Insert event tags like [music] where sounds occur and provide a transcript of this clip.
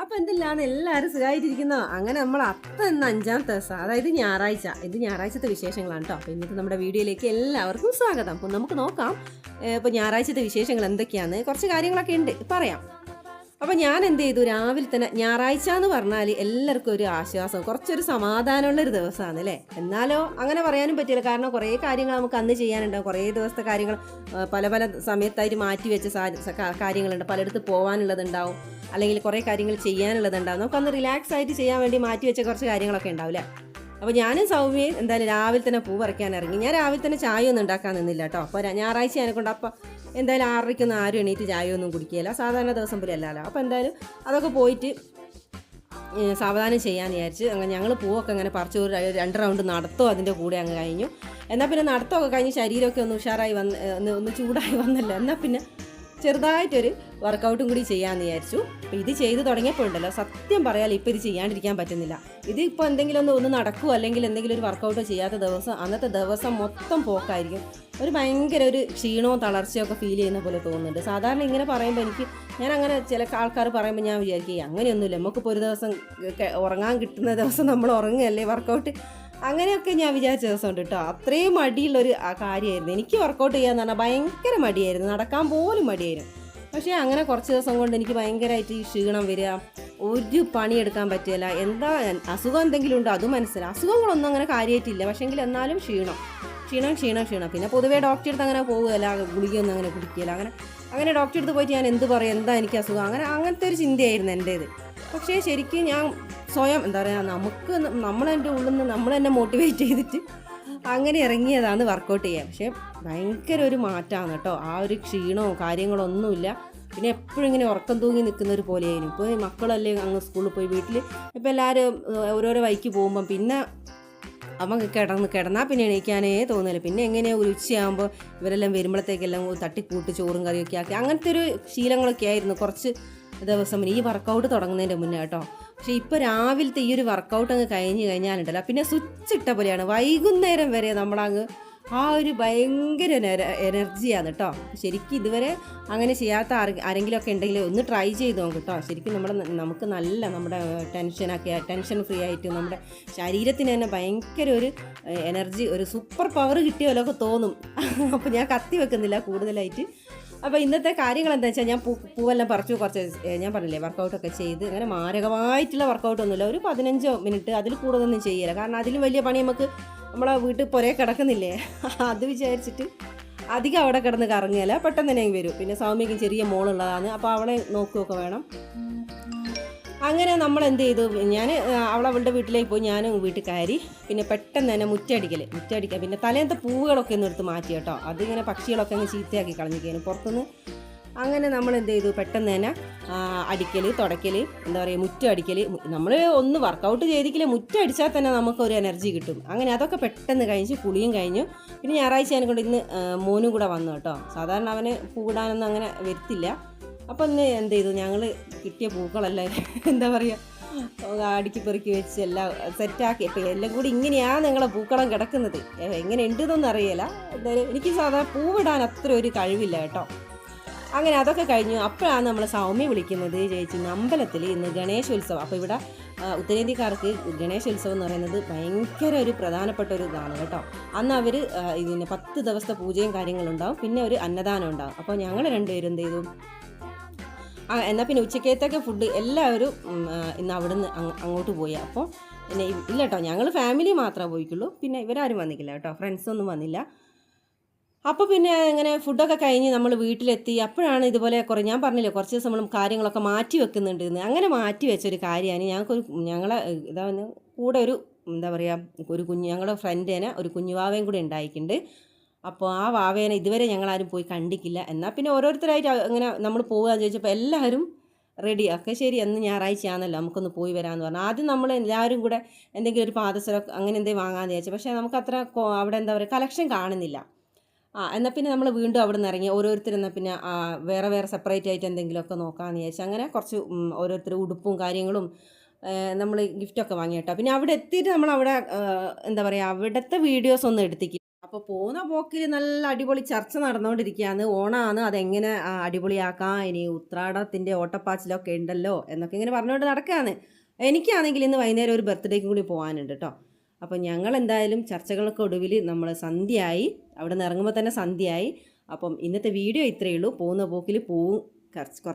അപ്പൊ എന്തെല്ലാണ് എല്ലാവരും സുഖമായിട്ടിരിക്കുന്നോ അങ്ങനെ നമ്മൾ അത്ത എന്ന അഞ്ചാമത്തെ ദിവസം അതായത് ഞായറാഴ്ച. ഇത് ഞായറാഴ്ചത്തെ വിശേഷങ്ങളാണ് കേട്ടോ അപ്പൊ ഇന്നത്തെ നമ്മുടെ വീഡിയോയിലേക്ക് എല്ലാവർക്കും സ്വാഗതം. അപ്പൊ നമുക്ക് നോക്കാം ഇപ്പൊ ഞായറാഴ്ചത്തെ വിശേഷങ്ങൾ എന്തൊക്കെയാണ്? കുറച്ച് കാര്യങ്ങളൊക്കെ ഉണ്ട്. പറയാം. അപ്പൊ ഞാൻ എന്ത് ചെയ്തു? രാവിലെ തന്നെ ഞായറാഴ്ച എന്ന് പറഞ്ഞാൽ എല്ലാവർക്കും ഒരു ആശ്വാസം കുറച്ചൊരു സമാധാനമുള്ള ഒരു ദിവസമാണ് അല്ലേ? എന്നാലോ അങ്ങനെ പറയാനും പറ്റില്ല. കാരണം കുറേ കാര്യങ്ങൾ നമുക്ക് അന്ന് ചെയ്യാനുണ്ടാവും. കുറേ ദിവസത്തെ കാര്യങ്ങൾ പല പല സമയത്തായിട്ട് മാറ്റി വെച്ച കാര്യങ്ങളുണ്ട്. പലയിടത്ത് പോകാനുള്ളതുണ്ടാവും അല്ലെങ്കിൽ കുറേ കാര്യങ്ങൾ ചെയ്യാനുള്ളതുണ്ടാവും. നമുക്കന്ന് റിലാക്സ് ആയിട്ട് ചെയ്യാൻ വേണ്ടി മാറ്റി വെച്ച കുറച്ച് കാര്യങ്ങളൊക്കെ ഉണ്ടാവില്ലേ അപ്പോൾ ഞാനും സൗമ്യയും എന്തായാലും രാവിലെ തന്നെ പൂ പറിക്കാൻ ഇറങ്ങി. ഞാൻ രാവിലെ തന്നെ ചായ ഒന്നും ഉണ്ടാക്കാൻ നിന്നില്ല കേട്ടോ. അപ്പോൾ ഞായറാഴ്ച എന്നെ കൊണ്ട് അപ്പോൾ എന്തായാലും ആറരയ്ക്കൊന്നും ആരും എണീറ്റ് ചായ ഒന്നും കുടിക്കുകയില്ല സാധാരണ ദിവസം പോലെ അല്ലല്ലോ. അപ്പോൾ എന്തായാലും അതൊക്കെ പോയിട്ട് സാവധാനം ചെയ്യാമെന്ന് വിചാരിച്ച് അങ്ങനെ ഞങ്ങൾ പൂവൊക്കെ അങ്ങനെ പറിച്ച് ഒരു രണ്ട് റൗണ്ട് നടത്തോ അതിന്റെ കൂടെ അങ്ങ് കഴിഞ്ഞു. എന്നാൽ പിന്നെ നടത്തമൊക്കെ കഴിഞ്ഞ് ശരീരമൊക്കെ ഒന്ന് ഉഷാറായി വന്ന് ഒന്ന് ചൂടായി വന്നല്ലോ. എന്നാൽ പിന്നെ ചെറുതായിട്ടൊരു വർക്കൗട്ടും കൂടി ചെയ്യാമെന്ന് വിചാരിച്ചു. അപ്പോൾ ഇത് ചെയ്ത് തുടങ്ങിയപ്പോഴുണ്ടല്ലോ സത്യം പറയാൽ ഇപ്പോൾ ഇത് ചെയ്യാണ്ടിരിക്കാൻ പറ്റുന്നില്ല. ഇത് ഇപ്പോൾ എന്തെങ്കിലും ഒന്ന് ഒന്ന് നടക്കുമോ അല്ലെങ്കിൽ എന്തെങ്കിലും ഒരു വർക്കൗട്ടോ ചെയ്യാത്ത ദിവസം അന്നത്തെ ദിവസം മൊത്തം പോക്കായിരിക്കും. ഒരു ഭയങ്കര ഒരു ക്ഷീണവും തളർച്ചയും ഒക്കെ ഫീൽ ചെയ്യുന്ന പോലെ തോന്നുന്നുണ്ട്. സാധാരണ ഇങ്ങനെ പറയുമ്പോൾ എനിക്ക് ഞാൻ അങ്ങനെ ചില ആൾക്കാർ പറയുമ്പോൾ ഞാൻ വിചാരിക്കും "ഏയ് അങ്ങനെയൊന്നുമില്ല നമുക്കിപ്പോൾ ഒരു ദിവസം ഉറങ്ങാൻ കിട്ടുന്ന ദിവസം നമ്മൾ ഉറങ്ങുകയല്ലേ വർക്കൗട്ട് അങ്ങനെയൊക്കെ ഞാൻ വിചാരിച്ച ദിവസമുണ്ട് കേട്ടോ അത്രയും മടിയുള്ളൊരു കാര്യമായിരുന്നു എനിക്ക് വർക്കൗട്ട് ചെയ്യാന്ന് പറഞ്ഞാൽ ഭയങ്കര മടിയായിരുന്നു. നടക്കാൻ പോലും മടിയായിരുന്നു. പക്ഷേ അങ്ങനെ കുറച്ച് ദിവസം കൊണ്ട് എനിക്ക് ഭയങ്കരമായിട്ട് ഈ ക്ഷീണം വരിക ഒരു പണിയെടുക്കാൻ പറ്റില്ല എന്താ അസുഖം എന്തെങ്കിലും ഉണ്ടോ? അതും മനസ്സിലായി അസുഖങ്ങളൊന്നും അങ്ങനെ കാര്യമായിട്ടില്ല പക്ഷേങ്കിൽ എന്നാലും ക്ഷീണം. ക്ഷീണം ക്ഷീണം ക്ഷീണം. പിന്നെ പൊതുവേ ഡോക്ടറെ അടുത്ത് അങ്ങനെ പോകുകയല്ല ഗുളികയൊന്നും അങ്ങനെ കുടിക്കുകയല്ല. അങ്ങനെ അങ്ങനെ ഡോക്ടറെ അടുത്ത് പോയിട്ട് ഞാൻ എന്ത് പറയും? എന്താ എനിക്ക് അസുഖം? അങ്ങനെ അങ്ങനത്തെ ഒരു ചിന്തയായിരുന്നു എന്റേത് പക്ഷേ ശരിക്കും ഞാൻ സ്വയം എന്താ പറയുക നമുക്ക് നമ്മളെന്റെ ഉള്ളിൽ നിന്ന് നമ്മൾ തന്നെ മോട്ടിവേറ്റ് ചെയ്തിട്ട് അങ്ങനെ ഇറങ്ങിയതാണ് വർക്കൗട്ട് ചെയ്യുക പക്ഷേ ഭയങ്കര ഒരു മാറ്റമാണ് കേട്ടോ. ആ ഒരു ക്ഷീണവും കാര്യങ്ങളോ ഒന്നുമില്ല. പിന്നെ എപ്പോഴും ഇങ്ങനെ ഉറക്കം തൂങ്ങി നിൽക്കുന്ന ഒരു പോലെയായിരുന്നു ഇപ്പോൾ മക്കളല്ലേ അങ്ങ് സ്കൂളിൽ പോയി വീട്ടിൽ ഇപ്പോൾ എല്ലാവരും ഓരോരോ വൈക്ക് പോകുമ്പം പിന്നെ അവൻ കിടന്ന് കിടന്നാൽ പിന്നെ എണീക്കാനേ തോന്നില്ല പിന്നെ എങ്ങനെയാണ് ഒരു ഉച്ചയാകുമ്പോൾ ഇവരെല്ലാം വരുമ്പോഴത്തേക്കെല്ലാം തട്ടിക്കൂട്ട് ചോറും കറിയൊക്കെ ആക്കി അങ്ങനത്തെ ഒരു ശീലങ്ങളൊക്കെ ആയിരുന്നു. കുറച്ച് ദിവസം ഈ വർക്കൗട്ട് തുടങ്ങുന്നതിന്റെ മുന്നേ കേട്ടോ. പക്ഷേ ഇപ്പോൾ രാവിലത്തെ ഈ ഒരു വർക്കൗട്ട് അങ്ങ് കഴിഞ്ഞ് കഴിഞ്ഞാലുണ്ടല്ലോ. പിന്നെ സ്വിച്ച് ഇട്ട പോലെയാണ്. വൈകുന്നേരം വരെ നമ്മളങ്ങ് ആ ഒരു ഭയങ്കര എന- എനർജിയാണ് കേട്ടോ. ശരിക്കും ഇതുവരെ അങ്ങനെ ചെയ്യാത്ത ആരെ- ആരെങ്കിലുമൊക്കെ ഉണ്ടെങ്കിൽ ഒന്ന് ട്രൈ ചെയ്ത് നോക്കും കേട്ടോ. ശരിക്കും നമ്മുടെ നമുക്ക് നല്ല നമ്മുടെ ടെൻഷനൊക്കെ ടെൻഷൻ ഫ്രീ ആയിട്ട് നമ്മുടെ ശരീരത്തിന് തന്നെ ഭയങ്കര ഒരു എനർജി ഒരു സൂപ്പർ പവർ കിട്ടിയ പോലെയൊക്കെ തോന്നും. [laughs] അപ്പോൾ ഞാൻ കത്തി വെക്കുന്നില്ല കൂടുതലായിട്ട്. അപ്പോൾ ഇന്നത്തെ കാര്യങ്ങൾ എന്താ വെച്ചാൽ ഞാൻ പൂവെല്ലാം പറിച്ചു കുറച്ച് ഞാൻ പറഞ്ഞില്ലേ വർക്കൗട്ടൊക്കെ ചെയ്ത് അങ്ങനെ മാരകമായിട്ടുള്ള വർക്കൗട്ട് വർക്കൗട്ടൊന്നുമില്ല ഒരു പതിനഞ്ചോ മിനിറ്റ് അതിൽ കൂടുതലൊന്നും ചെയ്യില്ല. കാരണം അതിലും വലിയ പണി നമുക്ക് നമ്മളെ വീട്ടിൽ പുറേ കിടക്കുന്നില്ലേ? അത് വിചാരിച്ചിട്ട് അധികം അവിടെ കിടന്ന് കറങ്ങിയല്ല പെട്ടെന്ന് തന്നെ വരും. പിന്നെ സൗമ്യക്കും ചെറിയ മോളുള്ളതാണ്. അപ്പോൾ അവളെ നോക്കുകയൊക്കെ വേണം. അങ്ങനെ നമ്മൾ എന്ത് ചെയ്തു? ഞാൻ അവൾ അവളുടെ വീട്ടിലേക്ക് പോയി. ഞാനും വീട്ടിൽ കയറി. പിന്നെ പെട്ടെന്ന് തന്നെ മുറ്റടിക്കൽ മുറ്റടിക്കുക പിന്നെ തലേന്നത്തെ പൂവുകളൊക്കെ ഒന്ന് എടുത്ത് മാറ്റി കേട്ടോ. അതിങ്ങനെ പക്ഷികളൊക്കെ അങ്ങ് ചീത്തയാക്കി കളഞ്ഞിരിക്കുകയാണ് പുറത്തുനിന്ന്. അങ്ങനെ നമ്മൾ എന്ത് ചെയ്തു? പെട്ടെന്ന് തന്നെ അടിക്കൽ തുടയ്ക്കൽ എന്താ പറയുക മുറ്റം അടിക്കൽ നമ്മൾ ഒന്ന് വർക്കൗട്ട് ചെയ്തിക്കില്ല മുറ്റം അടിച്ചാൽ തന്നെ നമുക്കൊരു എനർജി കിട്ടും. അങ്ങനെ അതൊക്കെ പെട്ടെന്ന് കഴിഞ്ഞ് കുളിയും കഴിഞ്ഞു. പിന്നെ ഞായറാഴ്ച അതിനെ കൊണ്ട് ഇന്ന് മോനും കൂടെ വന്നു കേട്ടോ. സാധാരണ അവന് പൂവിടാനൊന്നും അങ്ങനെ വരുത്തില്ല. അപ്പോൾ ഇന്ന് എന്ത് ചെയ്തു? ഞങ്ങൾ കിട്ടിയ പൂക്കളല്ലേ എന്താ പറയുക അടുക്കി പെറുക്കി വെച്ച് എല്ലാം സെറ്റാക്കി. ഇപ്പം എല്ലാം കൂടി ഇങ്ങനെയാണ് ഞങ്ങളെ പൂക്കളം കിടക്കുന്നത്. എങ്ങനെ ഉണ്ടെന്നൊന്നും അറിയില്ല. എന്തായാലും എനിക്ക് സാധാരണ പൂവിടാൻ അത്ര ഒരു കഴിവില്ല കേട്ടോ. അങ്ങനെ അതൊക്കെ കഴിഞ്ഞു. അപ്പോഴാണ് നമ്മൾ സൗമ്യ വിളിക്കുന്നത് ചേച്ചി അമ്പലത്തിൽ ഇന്ന് ഗണേശോത്സവം. അപ്പോൾ ഇവിടെ ഉത്തരേന്ത്യക്കാർക്ക് ഗണേശോത്സവം എന്ന് പറയുന്നത് ഭയങ്കര ഒരു പ്രധാനപ്പെട്ട ഒരു ഇതാണ് കേട്ടോ. അന്ന് അവർ ഇതിന് പത്ത് ദിവസത്തെ പൂജയും കാര്യങ്ങളും ഉണ്ടാവും. പിന്നെ ഒരു അന്നദാനം ഉണ്ടാവും. അപ്പോൾ ഞങ്ങൾ രണ്ടുപേരും എന്ത് ചെയ്തു? എന്നാൽ പിന്നെ ഉച്ചക്കത്തേക്ക് ഫുഡ് എല്ലാവരും ഇന്ന് അവിടെ നിന്ന് അങ്ങോട്ട് പോയി. അപ്പോൾ പിന്നെ ഇല്ല കേട്ടോ ഞങ്ങൾ ഫാമിലി മാത്രമേ പോയിക്കുള്ളൂ. പിന്നെ ഇവരാരും വന്നിക്കില്ല കേട്ടോ ഫ്രണ്ട്സൊന്നും വന്നില്ല. അപ്പോൾ പിന്നെ ഇങ്ങനെ ഫുഡൊക്കെ കഴിഞ്ഞ് നമ്മൾ വീട്ടിലെത്തി. അപ്പോഴാണ് ഇതുപോലെ കുറേ ഞാൻ പറഞ്ഞില്ലേ കുറച്ച് ദിവസം നമ്മൾ കാര്യങ്ങളൊക്കെ മാറ്റി വെക്കുന്നുണ്ട് എന്ന്. അങ്ങനെ മാറ്റി വെച്ചൊരു കാര്യമാണ്. ഞങ്ങൾക്കൊരു ഞങ്ങളെ ഇതാ കൂടെ ഒരു എന്താ പറയുക ഒരു കുഞ്ഞ് ഞങ്ങളുടെ ഫ്രണ്ടിനെ ഒരു കുഞ്ഞുവാവയും കൂടെ ഉണ്ടായിട്ടുണ്ട് അപ്പോൾ ആ വാവേനെ ഇതുവരെ ഞങ്ങളാരും പോയി കണ്ടിക്കില്ല. എന്നാൽ പിന്നെ ഓരോരുത്തരായിട്ട് അങ്ങനെ നമ്മൾ പോകുകയെന്ന് ചോദിച്ചപ്പോൾ എല്ലാവരും റെഡി ഒക്കെ ശരി അന്ന് ഞായറാഴ്ചയാണല്ലോ നമുക്കൊന്ന് പോയി വരാമെന്ന് പറഞ്ഞു. ആദ്യം നമ്മൾ എല്ലാവരും കൂടെ എന്തെങ്കിലും ഒരു പാദസരം അങ്ങനെ എന്തെങ്കിലും വാങ്ങാമെന്ന് വിചാരിച്ചു. പക്ഷേ നമുക്ക് അത്ര അവിടെ എന്താ പറയുക കളക്ഷൻ കാണുന്നില്ല. ആ എന്നാൽ പിന്നെ നമ്മൾ വീണ്ടും അവിടെ നിന്ന് ഇറങ്ങി ഓരോരുത്തർ എന്നാൽ പിന്നെ വേറെ വേറെ സെപ്പറേറ്റ് ആയിട്ട് എന്തെങ്കിലുമൊക്കെ നോക്കാമെന്ന് വിചാരിച്ചു. അങ്ങനെ കുറച്ച് ഓരോരുത്തർ ഉടുപ്പും കാര്യങ്ങളും നമ്മൾ ഗിഫ്റ്റൊക്കെ വാങ്ങി കേട്ടോ. പിന്നെ അവിടെ എത്തിയിട്ട് നമ്മൾ അവിടെ എന്താ പറയുക അവിടുത്തെ വീഡിയോസ് ഒന്നും എടുത്തിക്കില്ല. അപ്പോൾ പോകുന്ന പോക്കിൽ നല്ല അടിപൊളി ചർച്ച നടന്നുകൊണ്ടിരിക്കുകയാണ് ഓണമാണ് അതെങ്ങനെ അടിപൊളിയാക്കാം? ഇനി ഉത്രാടത്തിന്റെ ഓട്ടപ്പാച്ചിലൊക്കെ ഉണ്ടല്ലോ എന്നൊക്കെ ഇങ്ങനെ പറഞ്ഞുകൊണ്ട് നടക്കുകയാണ് എനിക്കാണെങ്കിൽ ഇന്ന് വൈകുന്നേരം ഒരു ബർത്ത്ഡേക്കും കൂടി പോകാനുണ്ട് കേട്ടോ അപ്പോൾ ഞങ്ങൾ എന്തായാലും ചർച്ചകളൊക്കെ ഒടുവിൽ നമ്മൾ സന്ധ്യയായി. അവിടെ നിന്ന് ഇറങ്ങുമ്പോൾ തന്നെ സന്ധ്യയായി. അപ്പം ഇന്നത്തെ വീഡിയോ ഇത്രയേ ഉള്ളൂ. പോകുന്ന പോക്കിൽ പോവും. കുറച്ച്